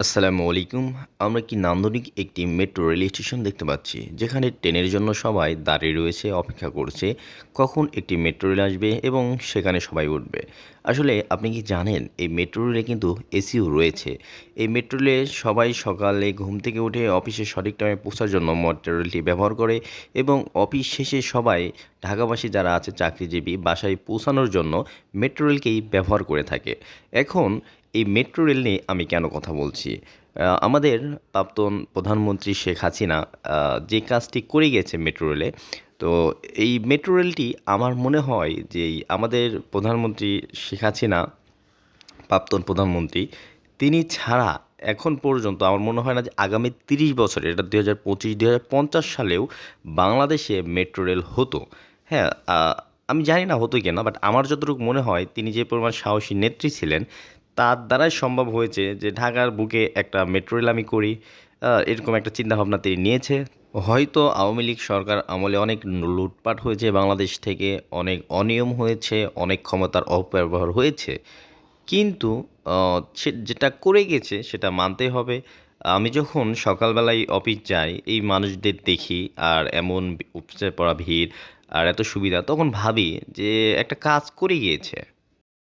আসসালামু আলাইকুম। আমরা কি নান্দনিক একটি মেট্রো রেল স্টেশন দেখতে পাচ্ছি, যেখানে ট্রেনের জন্য সবাই দাঁড়িয়ে রয়েছে, অপেক্ষা করছে কখন একটি মেট্রো রেল আসবে এবং সেখানে সবাই উঠবে। আসলে আপনি কি জানেন, এই মেট্রো রেলে কিন্তু এসিও রয়েছে। এই মেট্রো রেলে সবাই সকালে ঘুম থেকে উঠে অফিসে সঠিক টাইমে পৌঁছার জন্য মেট্রো রেলটি ব্যবহার করে এবং অফিস শেষে সবাই ঢাকাবাসী যারা আছে চাকরিজীবী, বাসায় পৌঁছানোর জন্য মেট্রো রেলকেই ব্যবহার করে থাকে। এখন এই মেট্রো রেল নিয়ে আমি কেন কথা বলছি? আমাদের প্রাক্তন প্রধানমন্ত্রী শেখ হাসিনা যে কাজটি করে গেছে মেট্রো রেলে তো এই মেট্রো রেলটি আমার মনে হয় যে আমাদের প্রধানমন্ত্রী শেখ হাসিনা, প্রাক্তন প্রধানমন্ত্রী, তিনি ছাড়া এখন পর্যন্ত আমার মনে হয় না যে আগামী তিরিশ বছরে, এটা দু হাজার পঁচিশ, দুই হাজার পঞ্চাশ সালেও বাংলাদেশে মেট্রো রেল হতো। হ্যাঁ আমি জানি না হতো কিনা বাট আমার যতটুকু মনে হয়, তিনি যে পরিমাণ সাহসী নেত্রী ছিলেন, তার দ্বারাই সম্ভব হয়েছে যে ঢাকার বুকে একটা মেট্রো রেল আমি করি। এরকম একটা চিন্তাভাবনা তিনি নিয়েছে। হয়তো আওয়ামী লীগ সরকার আমলে অনেক লুটপাট হয়েছে, বাংলাদেশ থেকে অনেক অনিয়ম হয়েছে, অনেক ক্ষমতার অপব্যবহার হয়েছে। কিন্তু সে যেটা করে গেছে, সেটা মানতে হবে। আমি যখন সকালবেলায় অফিস যাই, এই মানুষদের দেখি, আর এমন উপচে পড়া ভিড় আর এত সুবিধা তখন ভাবি যে একটা কাজ করে গিয়েছে।